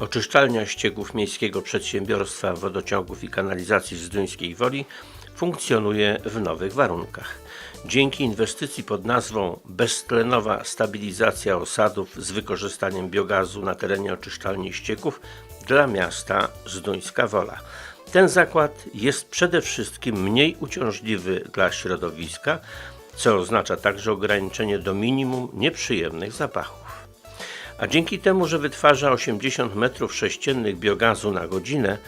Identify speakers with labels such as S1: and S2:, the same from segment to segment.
S1: Oczyszczalnia ścieków Miejskiego Przedsiębiorstwa Wodociągów i Kanalizacji w Zduńskiej Woli funkcjonuje w nowych warunkach. Dzięki inwestycji pod nazwą Beztlenowa stabilizacja osadów z wykorzystaniem biogazu na terenie oczyszczalni ścieków dla miasta Zduńska Wola. Ten zakład jest przede wszystkim mniej uciążliwy dla środowiska, co oznacza także ograniczenie do minimum nieprzyjemnych zapachów. A dzięki temu, że wytwarza 80 m3 biogazu na godzinę,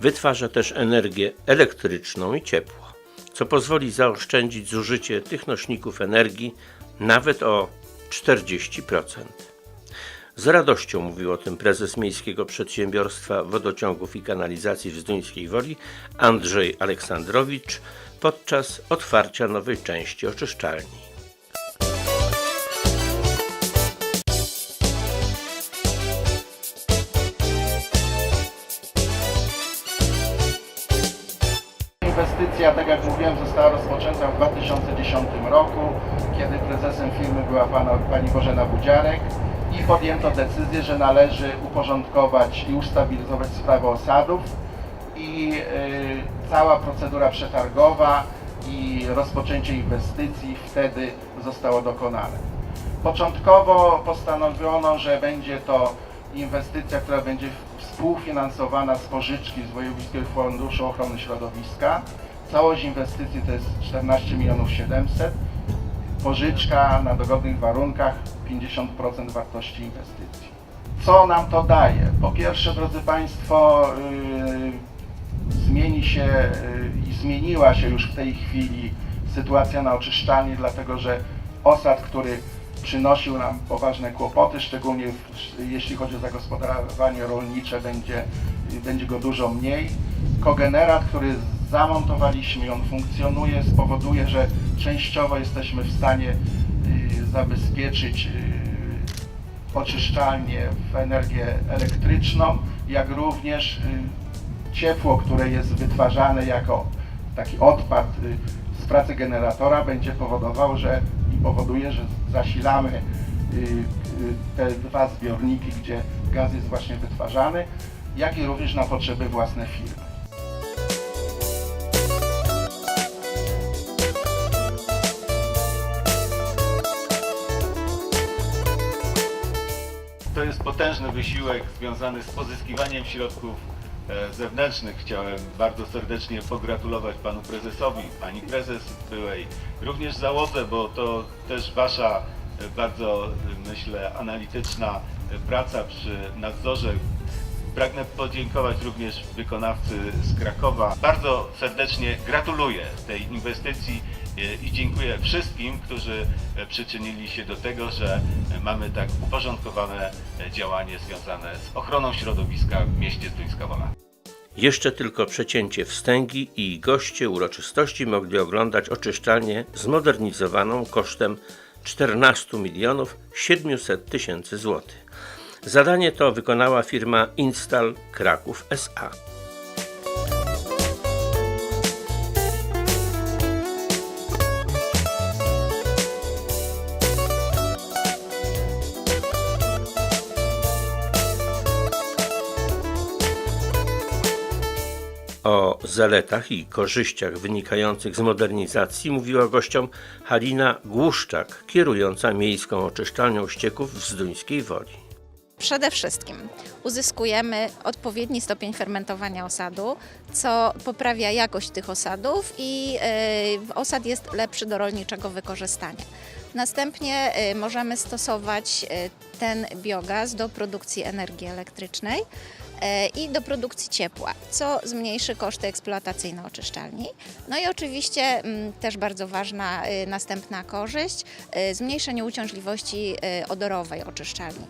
S1: wytwarza też energię elektryczną i ciepło, co pozwoli zaoszczędzić zużycie tych nośników energii nawet o 40%. Z radością mówił o tym prezes Miejskiego Przedsiębiorstwa Wodociągów i Kanalizacji w Zduńskiej Woli Andrzej Aleksandrowicz podczas otwarcia nowej części oczyszczalni.
S2: Inwestycja, tak jak mówiłem, została rozpoczęta w 2010 roku, kiedy prezesem firmy była pana, pani Bożena Budziarek i podjęto decyzję, że należy uporządkować i ustabilizować sprawę osadów i y, cała procedura przetargowa i rozpoczęcie inwestycji wtedy zostało dokonane. Początkowo postanowiono, że będzie to inwestycja, która będzie współfinansowana z pożyczki z Wojewódzkiego Funduszu Ochrony Środowiska. Całość inwestycji to jest 14 milionów 700. Pożyczka na dogodnych warunkach 50% wartości inwestycji. Co nam to daje? Po pierwsze, drodzy Państwo, yy, zmieni się yy, i zmieniła się już w tej chwili sytuacja na oczyszczalni, dlatego że osad, który przynosił nam poważne kłopoty, szczególnie jeśli chodzi o zagospodarowanie rolnicze, będzie, będzie go dużo mniej. Kogenerat, który zamontowaliśmy on funkcjonuje, spowoduje, że częściowo jesteśmy w stanie y, zabezpieczyć y, oczyszczalnię w energię elektryczną, jak również y, ciepło, które jest wytwarzane jako taki odpad z pracy generatora będzie powodował, że powoduje, że zasilamy y, y, te dwa zbiorniki, gdzie gaz jest właśnie wytwarzany, jak i również na potrzeby własne firmy.
S3: To jest potężny wysiłek związany z pozyskiwaniem środków zewnętrznych. Chciałem bardzo serdecznie pogratulować panu prezesowi, pani prezes byłej, również załodze, bo to też wasza e, bardzo, e, myślę, analityczna e, praca przy nadzorze. Pragnę podziękować również wykonawcy z Krakowa. Bardzo serdecznie gratuluję tej inwestycji e, i dziękuję wszystkim, którzy e, przyczynili się do tego, że e, mamy tak uporządkowane działanie związane z ochroną środowiska w mieście Zduńska Wola.
S1: Jeszcze tylko przecięcie wstęgi i goście uroczystości mogli oglądać oczyszczalnię zmodernizowaną kosztem 14 milionów 700 tysięcy złotych. Zadanie to wykonała firma Instal Kraków SA. O zaletach i korzyściach wynikających z modernizacji mówiła gościom Halina Głuszczak, kierująca miejską oczyszczalnią ścieków w Zduńskiej Woli.
S4: Przede wszystkim uzyskujemy odpowiedni stopień fermentowania osadu, co poprawia jakość tych osadów i e, osad jest lepszy do rolniczego wykorzystania. Następnie e, możemy stosować e, ten biogaz do produkcji energii elektrycznej i do produkcji ciepła, co zmniejszy koszty eksploatacyjne oczyszczalni. No i oczywiście mm, też bardzo ważna następna korzyść, zmniejszenie uciążliwości odorowej oczyszczalni.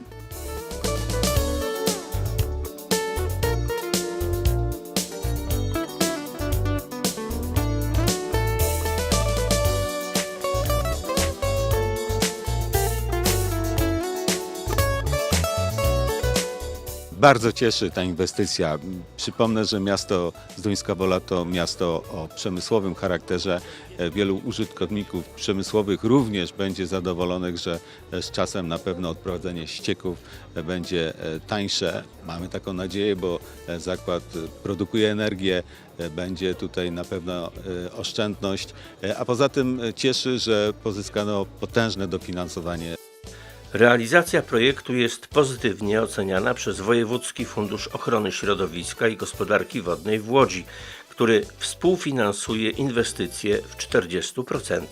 S5: Bardzo cieszy ta inwestycja. Przypomnę, że miasto Zduńska Wola to miasto o przemysłowym charakterze. E, Wielu użytkowników przemysłowych również będzie zadowolonych, że e, z czasem na pewno odprowadzenie ścieków e, będzie tańsze. Mamy taką nadzieję, bo zakład produkuje energię, będzie tutaj na pewno oszczędność, a poza tym cieszy, że pozyskano potężne dofinansowanie
S1: Realizacja projektu jest pozytywnie oceniana przez Wojewódzki Fundusz Ochrony Środowiska i Gospodarki Wodnej w Łodzi, który współfinansuje inwestycje w 40%.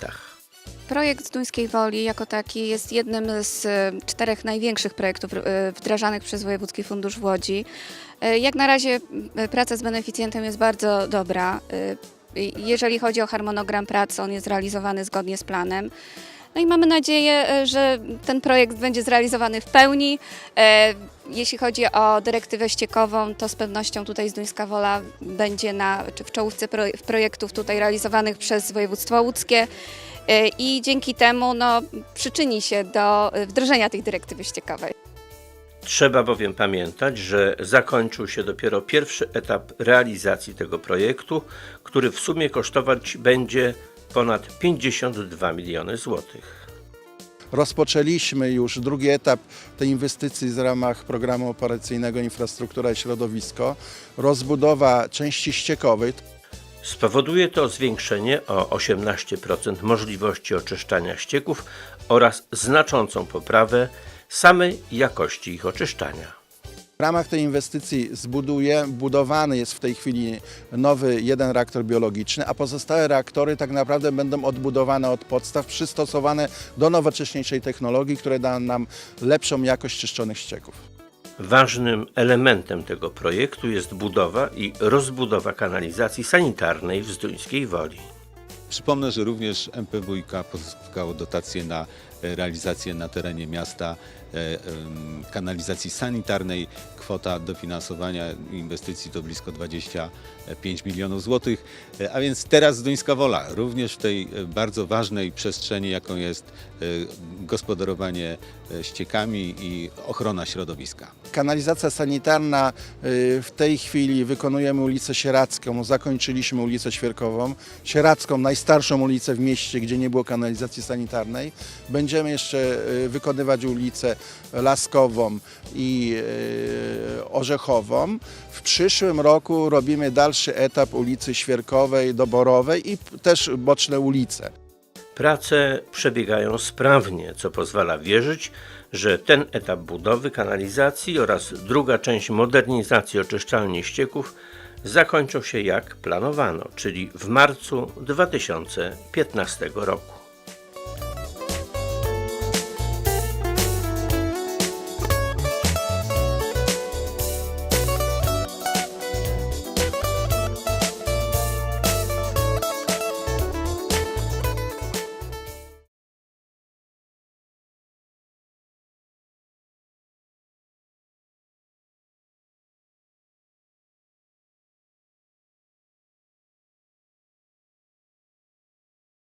S6: Projekt Duńskiej Woli jako taki jest jednym z e, czterech największych projektów e, wdrażanych przez Wojewódzki Fundusz w Łodzi. E, Jak na razie praca z beneficjentem jest bardzo dobra. Jeżeli chodzi o harmonogram pracy, on jest realizowany zgodnie z planem. No i mamy nadzieję, e, że ten projekt będzie zrealizowany w pełni. E, Jeśli chodzi o dyrektywę ściekową, to z pewnością tutaj Zduńska Wola będzie na, czy w czołówce pro, projektów tutaj realizowanych przez województwo łódzkie E, i dzięki temu no, przyczyni się do wdrożenia tej dyrektywy ściekowej.
S1: Trzeba bowiem pamiętać, że zakończył się dopiero pierwszy etap realizacji tego projektu, który w sumie kosztować będzie ponad 52 miliony złotych.
S2: Rozpoczęliśmy już drugi etap tej inwestycji w ramach programu operacyjnego Infrastruktura i Środowisko. Rozbudowa części ściekowej.
S1: Spowoduje to zwiększenie o 18% możliwości oczyszczania ścieków oraz znaczącą poprawę samej jakości ich oczyszczania.
S2: W ramach tej inwestycji zbuduje, budowany jest w tej chwili nowy jeden reaktor biologiczny, a pozostałe reaktory tak naprawdę będą odbudowane od podstaw, przystosowane do nowocześniejszej technologii, które da nam lepszą jakość czyszczonych ścieków.
S1: Ważnym elementem tego projektu jest budowa i rozbudowa kanalizacji sanitarnej w Zduńskiej Woli.
S5: Przypomnę, że również MPWiK pozyskało dotacje na realizację na terenie miasta e, kanalizacji sanitarnej. Kwota dofinansowania inwestycji to blisko 25 milionów złotych. E, A więc teraz Zduńska Wola, również w tej e, bardzo ważnej przestrzeni, jaką jest gospodarowanie ściekami i ochrona środowiska.
S2: Kanalizacja sanitarna w tej chwili wykonujemy ulicę Sieradzką, zakończyliśmy ulicę Świerkową. Sieradzką, najstarszą ulicę w mieście, gdzie nie było kanalizacji sanitarnej. Będziemy jeszcze y, wykonywać ulicę Laskową i y, Orzechową. W przyszłym roku robimy dalszy etap ulicy Świerkowej, Doborowej i też boczne ulice.
S1: Prace przebiegają sprawnie, co pozwala wierzyć, że ten etap budowy kanalizacji oraz druga część modernizacji oczyszczalni ścieków zakończą się jak planowano, czyli w marcu 2015 roku.